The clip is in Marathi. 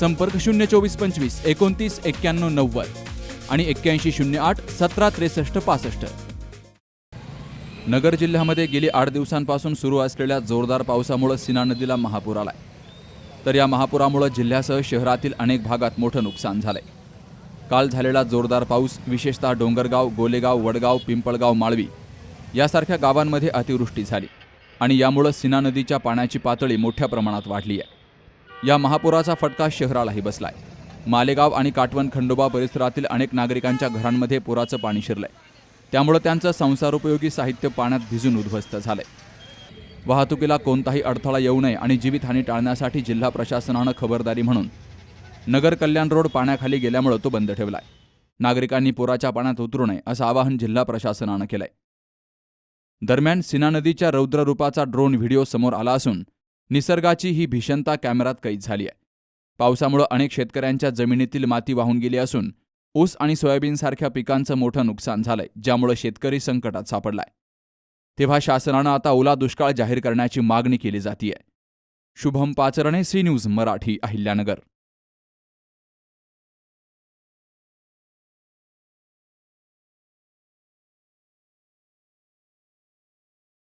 संपर्क शून्य चोवीस पंचवीस एकोणतीस एक्क्याण्णव नव्वद आणि एक्क्याऐंशी शून्य आठ सतरा त्रेसष्ट पासष्ट. नगर जिल्ह्यामध्ये गेली आठ दिवसांपासून सुरू असलेल्या जोरदार पावसामुळे सीना नदीला महापूर आलाय. तर या महापुरामुळे जिल्ह्यासह शहरातील अनेक भागात मोठं नुकसान झालंय. काल झालेला जोरदार पाऊस विशेषतः डोंगरगाव गोलेगाव वडगाव पिंपळगाव माळवी यासारख्या गावांमध्ये अतिवृष्टी झाली आणि यामुळं सीना नदीच्या पाण्याची पातळी मोठ्या प्रमाणात वाढली आहे या महापुराचा फटका शहरालाही बसलाय. मालेगाव आणि काटवण खंडोबा परिसरातील अनेक नागरिकांच्या घरांमध्ये पुराचं पाणी शिरलंय. त्यामुळं त्यांचं संसारोपयोगी साहित्य पाण्यात भिजून उद्ध्वस्त झालंय. वाहतुकीला कोणताही अडथळा येऊ नये आणि जीवितहानी टाळण्यासाठी जिल्हा प्रशासनानं खबरदारी म्हणून नगर कल्याण रोड पाण्याखाली गेल्यामुळं तो बंद ठेवलाय. नागरिकांनी पुराच्या पाण्यात उतरू नये असं आवाहन जिल्हा प्रशासनानं केलंय. दरम्यान सीना नदीच्या रौद्ररूपाचा ड्रोन व्हिडिओ समोर आला असून निसर्गाची ही भीषणता कॅमेरात कैद झाली आहे. पावसामुळे अनेक शेतकऱ्यांच्या जमिनीतील माती वाहून गेली असून ऊस आणि सोयाबीनसारख्या पिकांचं मोठं नुकसान झालंय ज्यामुळे शेतकरी संकटात सापडलाय. तेव्हा शासनानं आता ओला दुष्काळ जाहीर करण्याची मागणी केली जातीये. Shubham Pacharne C News Marathi Ahilyanagar.